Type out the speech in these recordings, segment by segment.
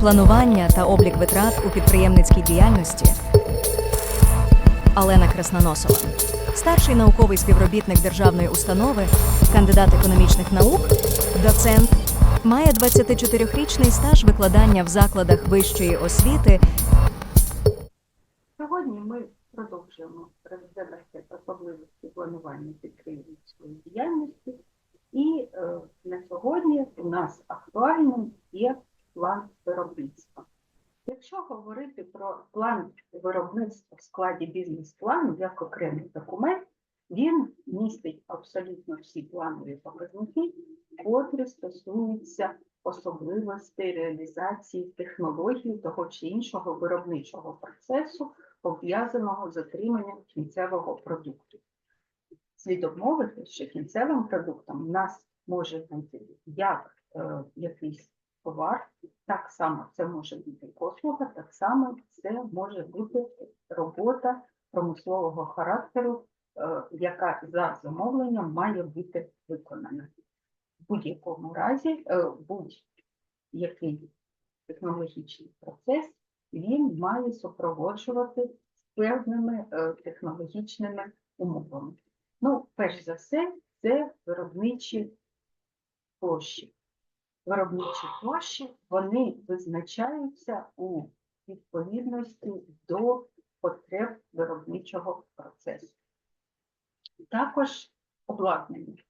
Планування та облік витрат у підприємницькій діяльності. Алена Красноносова, старший науковий співробітник державної установи, кандидат економічних наук, доцент, має 24-річний стаж викладання в закладах вищої освіти. Сьогодні ми продовжуємо розглядати особливості планування підприємницької діяльності, і е, на сьогодні у нас актуальним є план виробництва. Якщо говорити про план виробництва в складі бізнес-плану як окремий документ, він містить абсолютно всі планові показники, котрі стосуються особливостей реалізації технологій того чи іншого виробничого процесу, пов'язаного з отриманням кінцевого продукту. Слід обмовити, що кінцевим продуктом в нас може бути як е, якийсь товар, так само це може бути послуга, так само це може бути робота промислового характеру, е, яка за замовленням має бути виконана. В будь-якому разі е, будь-який технологічний процес він має супроводжувати з певними е, технологічними умовами. Ну, перш за все, це виробничі площі. Виробничі площі вони визначаються у відповідності до потреб виробничого процесу. Також обладнання.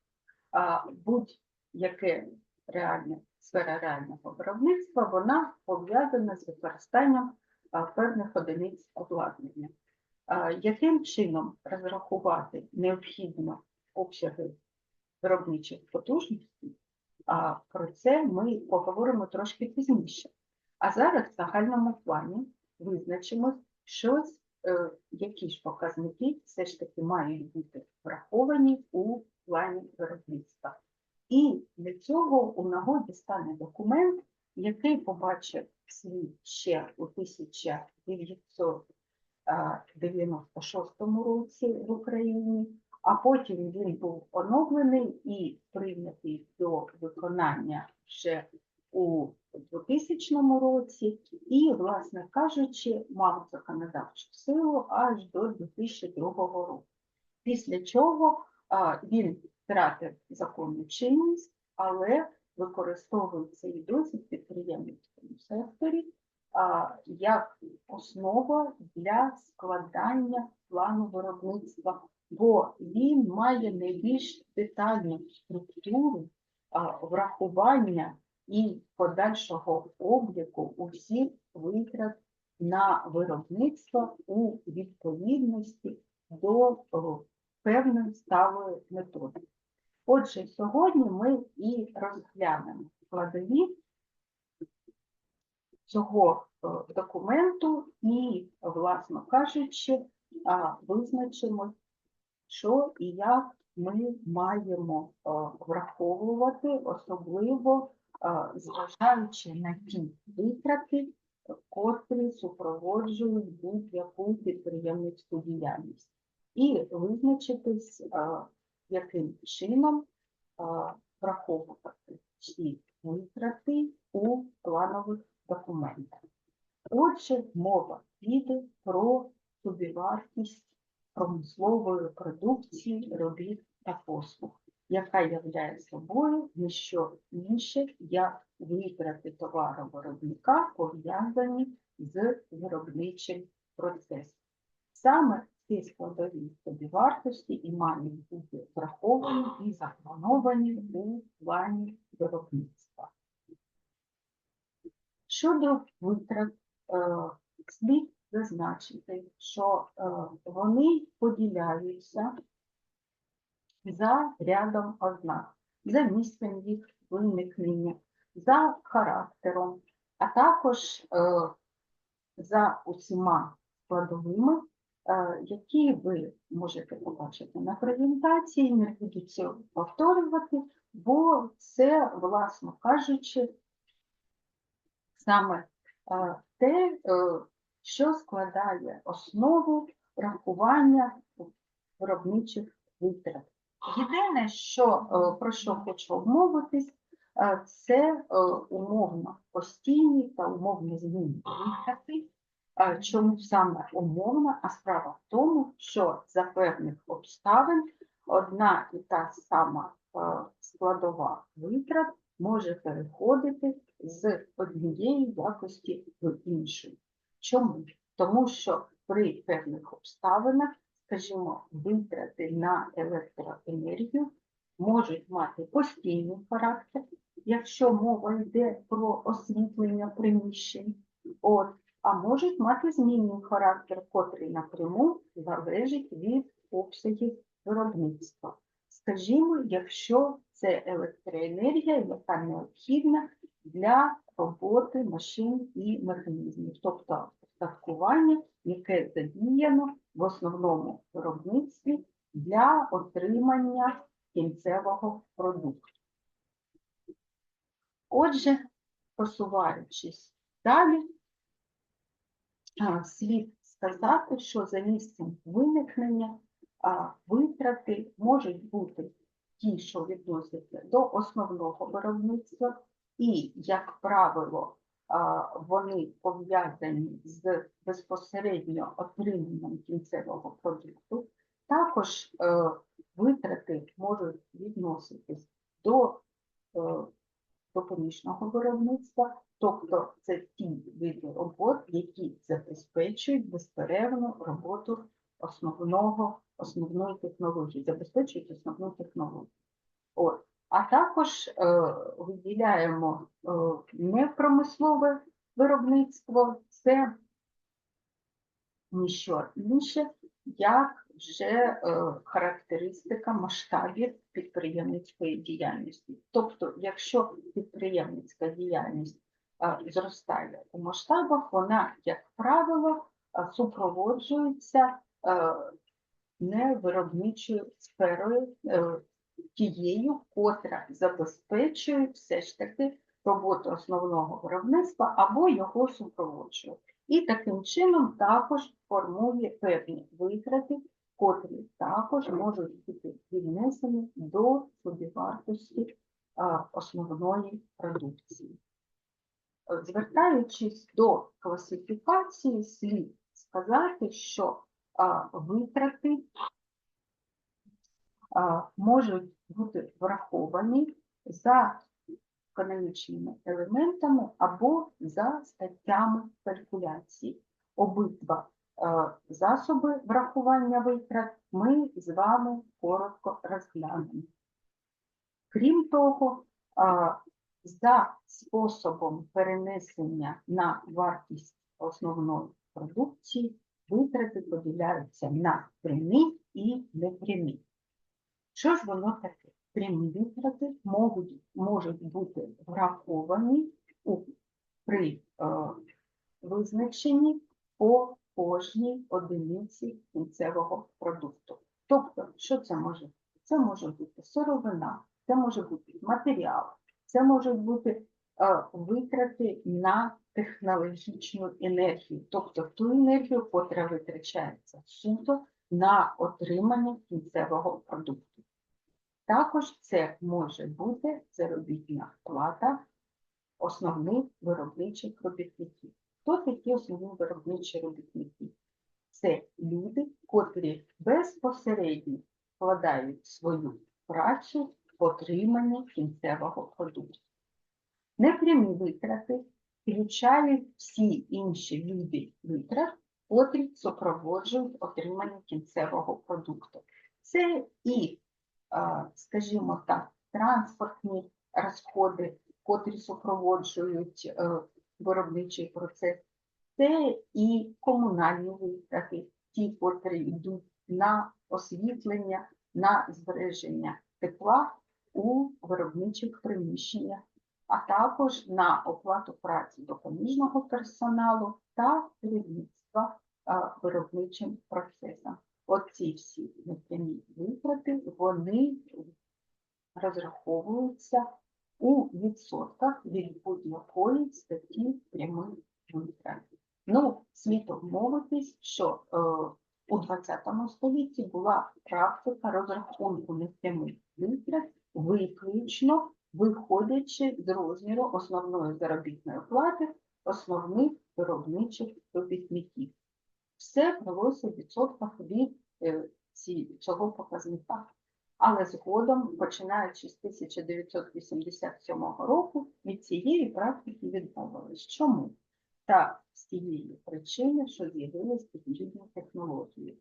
Будь-яке реальне сфера реального виробництва, вона пов'язана з використанням певних одиниць обладнання. Яким чином розрахувати необхідно обсяги виробничих потужностей, а про це ми поговоримо трошки пізніше. А зараз в загальному плані визначимо щось, е, які ж показники все ж таки мають бути враховані у плані виробництва. І для цього у нагоді стане документ, який побачив світ ще у 1996 році в Україні, а потім він був оновлений і прийнятий до виконання ще у 2000 році, і, власне кажучи, мав законодавчу силу аж до 2002 року. Після чого він втратив законну чинність, але використовується і досі в підприємницькому секторі як основа для складання плану виробництва, бо він має найбільш детальну структуру а, врахування і подальшого обліку усіх витрат на виробництво у відповідності до певної сталої методи. Отже, сьогодні ми і розглянемо складові цього документу і, власно кажучи, визначимо, що і як ми маємо е, враховувати, особливо е, зважаючи на ті витрати, котрі супроводжують будь-яку підприємницьку діяльність і визначитись, а, яким чином враховувати ці витрати у планових документах. Отже, мова піде про собівартість промислової продукції, робіт та послуг, яка являє собою не що інше, як витрати товаровиробника, пов'язані з виробничим процесом. Саме ці складові собівартості і мають бути враховані і заплановані у плані виробництва. Щодо витрат, е, слід зазначити, що е, вони поділяються за рядом ознак, за місцем їх виникнення, за характером, а також е, за усіма складовими, е, які ви можете побачити на презентації, не буду це повторювати, бо це, власно кажучи, саме те, що складає основу рахування виробничих витрат. Єдине, що, е, про що хочу обмовитись, Е, Це е, умовно постійні та умовно змінні витрати. Чому саме умовно? А справа в тому, що за певних обставин одна і та сама складова витрат може переходити з однієї якості в іншу. Чому? Тому що при певних обставинах, скажімо, витрати на електроенергію можуть мати постійний характер, якщо мова йде про освітлення приміщень, от, а можуть мати змінний характер, котрий напряму залежить від обсягів виробництва. Скажімо, якщо це електроенергія, яка необхідна для роботи машин і механізмів, тобто устаткування, яке задіяно в основному виробництві для отримання кінцевого продукту. Отже, посуваючись далі, слід сказати, що за місцем виникнення витрати можуть бути ті, що відносяться до основного виробництва, і, як правило, вони пов'язані з безпосередньо отриманням кінцевого продукту. Також е, витрати можуть відноситись до е, допоміжного виробництва, тобто це ті види робот, які забезпечують безперервну роботу основного, основної технології, забезпечують основну технологію. От. А також е, виділяємо е, непромислове виробництво, це ніщо інше, як вже е, характеристика масштабів підприємницької діяльності. Тобто, якщо підприємницька діяльність зростає у масштабах, вона, як правило, супроводжується невиробничою сферою, тією, котра забезпечує все ж таки роботу основного виробництва або його супроводжує. І таким чином також формує певні витрати, котрі також можуть бути віднесені до собівартості основної продукції. Звертаючись до класифікації, слід сказати, що витрати можуть бути враховані за економічними елементами або за статтями калькуляції. Обидва засоби врахування витрат ми з вами коротко розглянемо. Крім того, за способом перенесення на вартість основної продукції витрати поділяються на прямі і непрямі. Що ж воно таке? Прямі витрати можуть, можуть бути враховані у, при е, визначенні по кожній одиниці кінцевого продукту. Тобто, що це може бути? Це може бути сировина, це може бути матеріал, це можуть бути е, витрати на технологічну енергію, тобто ту енергію, котра витрачається суто на отримання кінцевого продукту. Також це може бути заробітна плата основних виробничих робітників. Хто такі основні виробничі робітники? Це люди, котрі безпосередньо вкладають свою працю в отримання кінцевого продукту. Непрямі витрати включають всі інші види витрат, котрі супроводжують отримання кінцевого продукту. Це і скажімо так, транспортні розходи, котрі супроводжують е, виробничий процес, це і комунальні витрати, ті, котрі йдуть на освітлення, на збереження тепла у виробничих приміщеннях, а також на оплату праці допоміжного персоналу та керівництва виробничим процесом. Оці всі непрямі витрати, вони розраховуються у відсотках від будь-якої статті прямих витрат. Ну, слід обмовитись, що е, у 20 столітті була практика розрахунку непрямих витрат виключно виходячи з розміру основної заробітної плати основних виробничих робітників. Все велося в відсотках від е, цього показника. Але згодом, починаючи з 1987 року, від цієї практики відмовились. Чому? Та з тієї причини, що з'явились підвідні технології.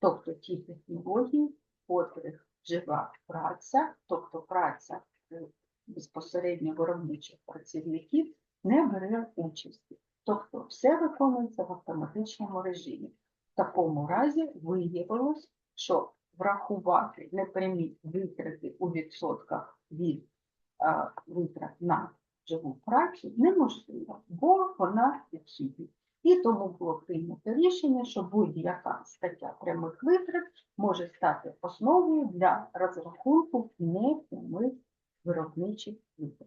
Тобто ті технології, котрих жива праця, тобто праця е, безпосередньо виробничих працівників, не бере участі. Тобто все виконується в автоматичному режимі. В такому разі виявилось, що врахувати непрямі витрати у відсотках від а, витрат на живу працю неможливо, бо вона відсутня. І тому було прийнято рішення, що будь-яка стаття прямих витрат може стати основою для розрахунку непрямих виробничих витрат.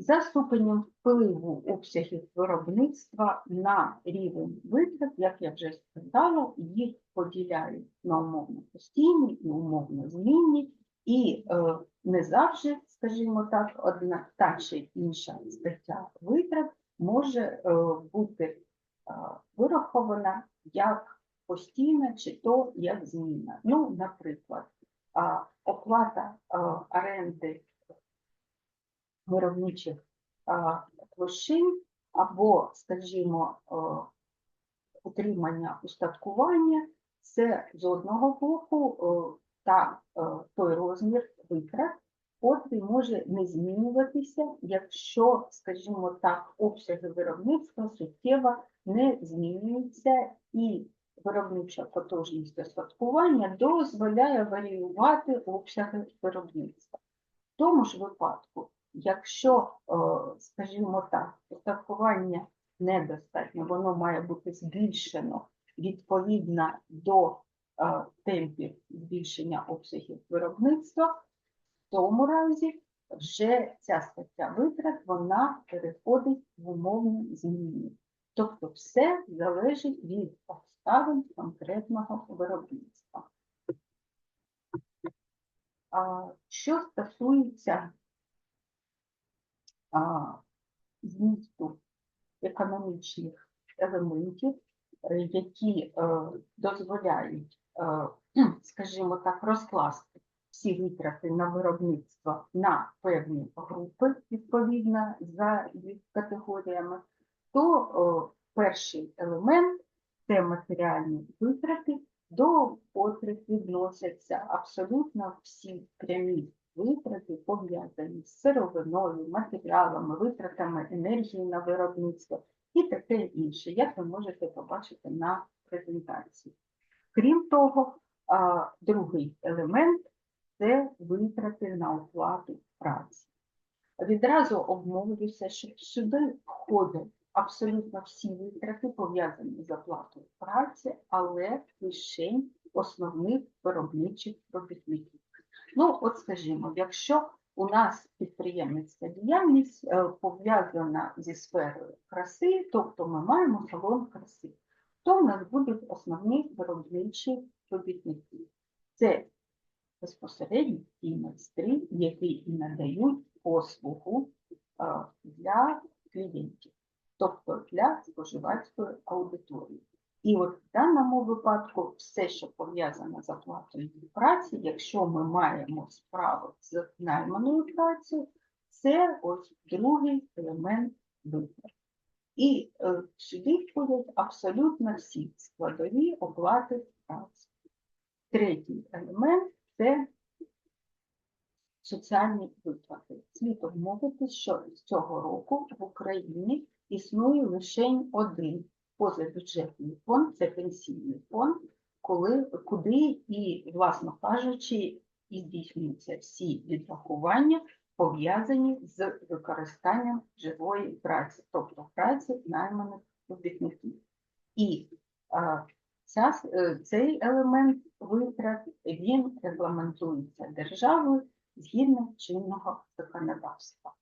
За ступенем впливу обсягів виробництва на рівень витрат, як я вже сказала, їх поділяють на умовно постійні і умовно змінні, і е, не завжди, скажімо так, одна та чи інша стаття витрат може е, бути е, вирахована як постійна чи то як зміна. Ну, наприклад, а, оплата а, оренди виробничих площин або, скажімо, е, утримання устаткування це з одного боку е, та е, той розмір витрат, котрий може не змінюватися, якщо, скажімо так, обсяги виробництва суттєво не змінюються і виробнича потужність остаткування дозволяє варіювати обсяги виробництва. В тому ж випадку, якщо, е, скажімо так, остаткування недостатньо, воно має бути збільшено відповідно до е, темпів збільшення обсягів виробництва, в тому разі вже ця стаття витрат вона переходить в умовні зміни. Тобто все залежить від обставин конкретного виробництва. Що стосується змісту економічних елементів, е, які е, дозволяють, е, скажімо так, розкласти всі витрати на виробництво на певні групи, відповідно за їх категоріями, то перший елемент це матеріальні витрати, до котрих відносяться абсолютно всі прямі витрати, пов'язані з сировиною, матеріалами, витратами енергії на виробництво і таке інше, як ви можете побачити на презентації. Крім того, другий елемент це витрати на оплату праці. Відразу обмовлюся, що сюди входять абсолютно всі витрати, пов'язані з оплатою праці, але лише основних виробничих робітників. Ну, от скажімо, якщо у нас підприємницька діяльність е, пов'язана зі сферою краси, тобто ми маємо салон краси, то в нас будуть основні виробничі робітники. Це безпосередньо ті майстри, які і надають послугу е, для клієнтів, тобто для споживацької аудиторії. І от в даному випадку все, що пов'язане з оплатою праці, якщо ми маємо справу з найманою працею, це ось другий елемент витрат. І е, сюди входять абсолютно всі складові оплати праці. Третій елемент це соціальні виплати. Слід обмовити, що з цього року в Україні існує лише один позабюджетний фонд, це пенсійний фонд, коли, куди і, власно кажучи, і здійснюються всі відрахування, пов'язані з використанням живої праці, тобто праці найманих робітників. І а, ця, е, цей елемент витрат він регламентується державою згідно чинного законодавства.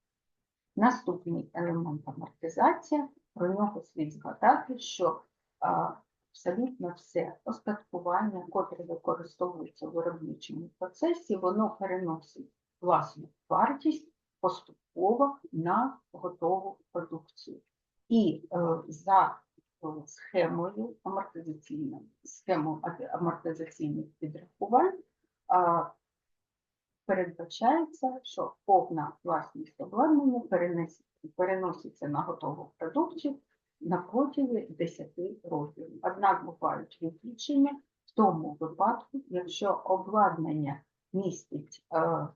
Наступний елемент амортизація, слід згадати, що а, абсолютно все остаткування, котре використовується в виробничому процесі, воно переносить власну вартість поступово на готову продукцію. І е, за е, схемою амортизаційною, схемою амортизаційних підрахувань передбачається, що повна власність обладнання переноситься на готову продукцію на протязі 10 років. Однак бувають виключення в тому випадку, якщо обладнання містить е,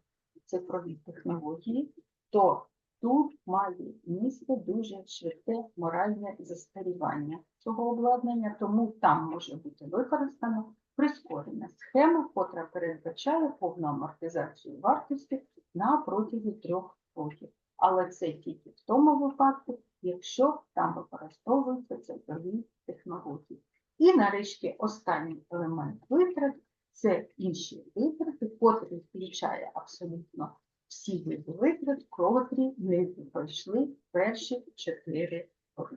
цифрові технології, то тут має місце дуже швидке моральне застарівання цього обладнання, тому там може бути використано прискорена схема, котра передбачає повну амортизацію вартості на протязі трьох років. Але це тільки в тому випадку, якщо там використовуються цифрові технології. І нарешті останній елемент витрат це інші витрати, котрі включає абсолютно всі види витрат, котрі не пройшли перші чотири роки.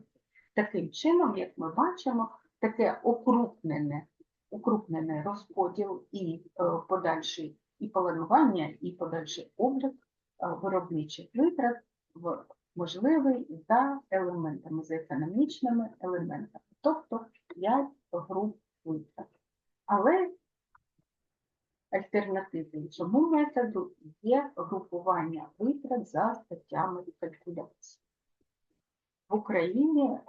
Таким чином, як ми бачимо, таке окрупнене, укрупнений розподіл і е, подальший і планування, і подальший облік е, виробничих витрат в- можливий за елементами, за економічними елементами, тобто 5 груп витрат. Але альтернативою цьому методу є групування витрат за статтями калькуляції. В Україні е,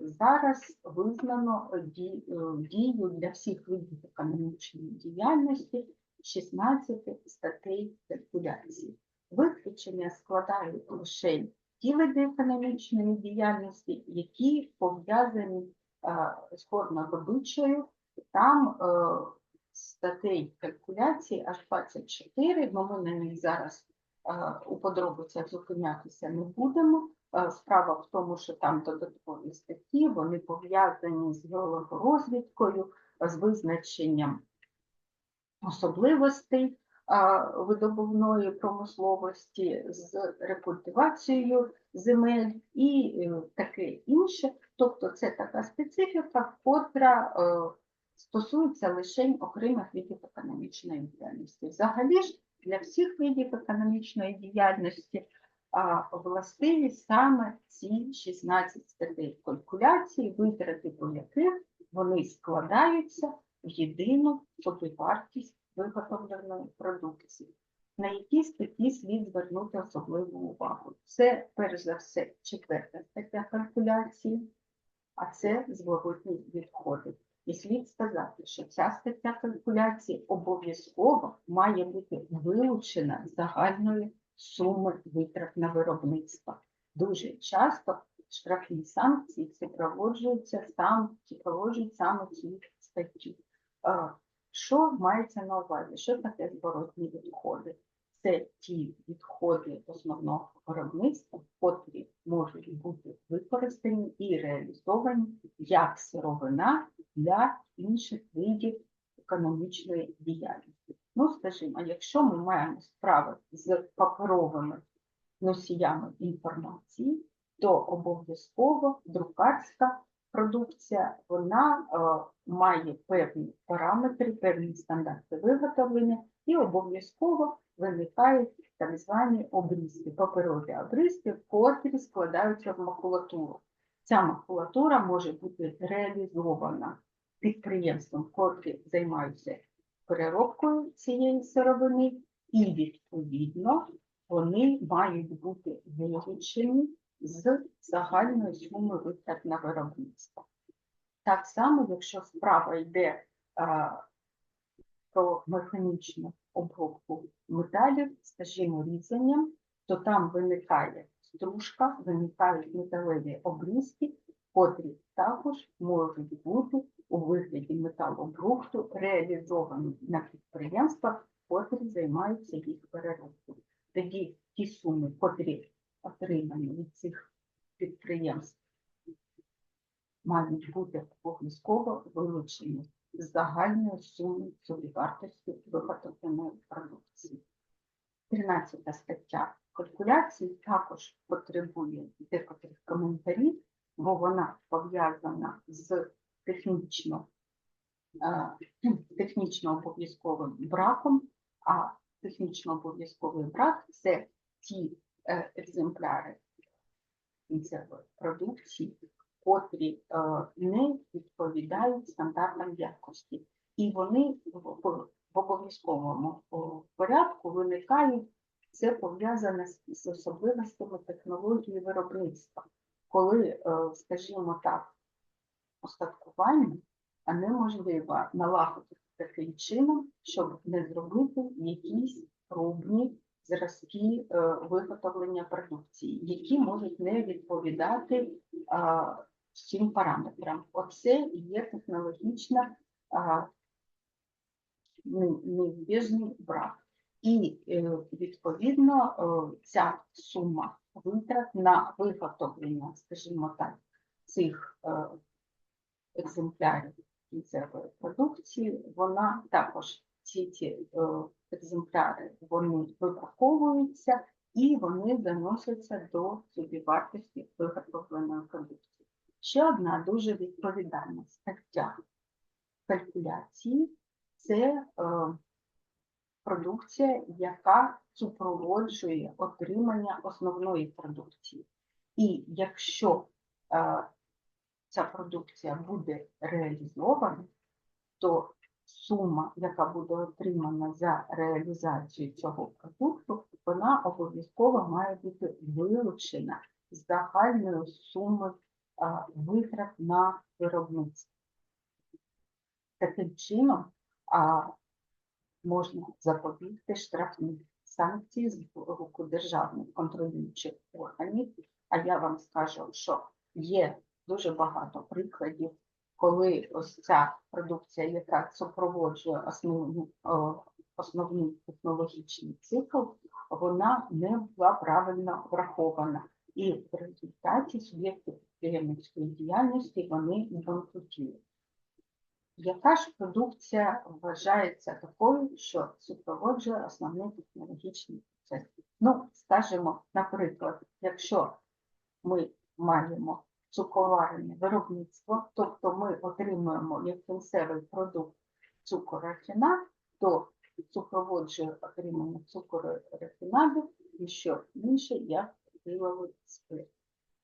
зараз визнано е, е, дію для всіх видів економічної діяльності 16 статей калькуляції. Виключення складають лише ті види економічної діяльності, які пов'язані з горнодобичею. Там статей калькуляції аж 24, бо ми на них зараз у подробицях зупинятися не будемо. Е, Справа в тому, що там додаткові статті, вони пов'язані з геологорозвідкою, з визначенням особливостей видобувної промисловості, з рекультивацією земель і е, таке інше. Тобто це така специфіка, котра е, стосується лише окремих видів економічної діяльності. Взагалі ж для всіх видів економічної діяльності а, властиві саме ці 16 статей калькуляції, витрати по яких вони складаються в єдину собівартість виготовленої продукції. На які статті слід звернути особливу увагу? Це, перш за все, четверта стаття калькуляції, а це зворотні відходи. І слід сказати, що ця стаття калькуляції обов'язково має бути вилучена з загальної суми витрат на виробництво. Дуже часто штрафні санкції супроводжуються сам, саме ці статті. Що мається на увазі? Що таке зворотні відходи? Це ті відходи основного виробництва, котрі можуть бути використані і реалізовані як сировина для інших видів економічної діяльності. Ну, скажімо, якщо ми маємо справи з паперовими носіями інформації, то обов'язково друкарська продукція вона е, має певні параметри, певні стандарти виготовлення, і обов'язково виникають так звані обрізки, паперові обрізки, котрі складаються в макулатуру. Ця макулатура може бути реалізована підприємством, котрі займаються переробкою цієї сировини, і відповідно вони мають бути вилучені з загальної суми витрат на виробництво. Так само, якщо справа йде а, про механічну обробку металів, скажімо, різанням, то там виникає стружка, виникають металеві обрізки, котрі також можуть бути у вигляді металобрухту реалізовані на підприємствах, котрі займаються їх переробкою. Тоді ті суми, котрі отримані від цих підприємств, мають бути обов'язково вилучені з загальної суми собівартості виготовленої продукції. 13 стаття калькуляції також потребує декотрих коментарів, бо вона пов'язана з технічно, е, технічно обов'язковим браком, а технічно обов'язковий брак це ті е, екземпляри кінцевої продукції, котрі е, не відповідають стандартам якості, і вони в, обов'язковому порядку виникають. Це пов'язане з, особливостями технології виробництва, коли, скажімо так, остаткування а неможливо налагодити таким чином, щоб не зробити якісь пробні зразки е, виготовлення продукції, які можуть не відповідати всім параметрам. Оце і є технологічна неізбіжний брак. І е, відповідно е, ця сума витрат на виготовлення, скажімо так, цих екземплярів кінцевої продукції, вона також ці ці е, екземпляри вони випаковуються і вони заносяться до собівартості виготовленої продукції. Ще одна дуже відповідальна стаття калькуляції це е, продукція, яка супроводжує отримання основної продукції. І якщо е, ця продукція буде реалізована, то сума, яка буде отримана за реалізацію цього продукту, вона обов'язково має бути вилучена з загальної суми витрат на виробництво. Таким чином можна запобігти штрафні санкції з боку державних контролюючих органів. А я вам скажу, що є дуже багато прикладів, коли ось ця продукція, яка супроводжує основну, основний технологічний цикл, вона не була правильно врахована. І в результаті суб'єкти підприємницької діяльності вони банкрутують. Яка ж продукція вважається такою, що супроводжує основний технологічний процес? Ну, скажімо, наприклад, якщо ми маємо цукроварне виробництво, тобто ми отримуємо як кінцевий продукт цукорафінат, то супроводжує отримання цукорафінаду і що інше як диловий спирт.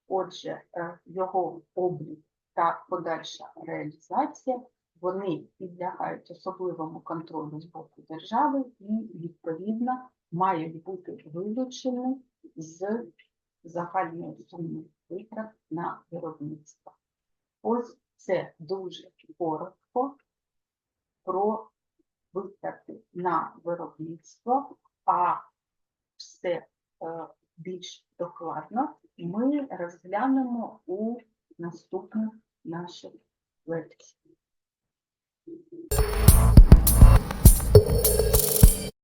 Отже, е, його облік та подальша реалізація вони підлягають особливому контролю з боку держави і, відповідно, мають бути вилучені з загальної суми витрат на виробництво. Ось це дуже коротко про витрати на виробництво, а все е, більш докладно ми розглянемо у наступних наших лекціях.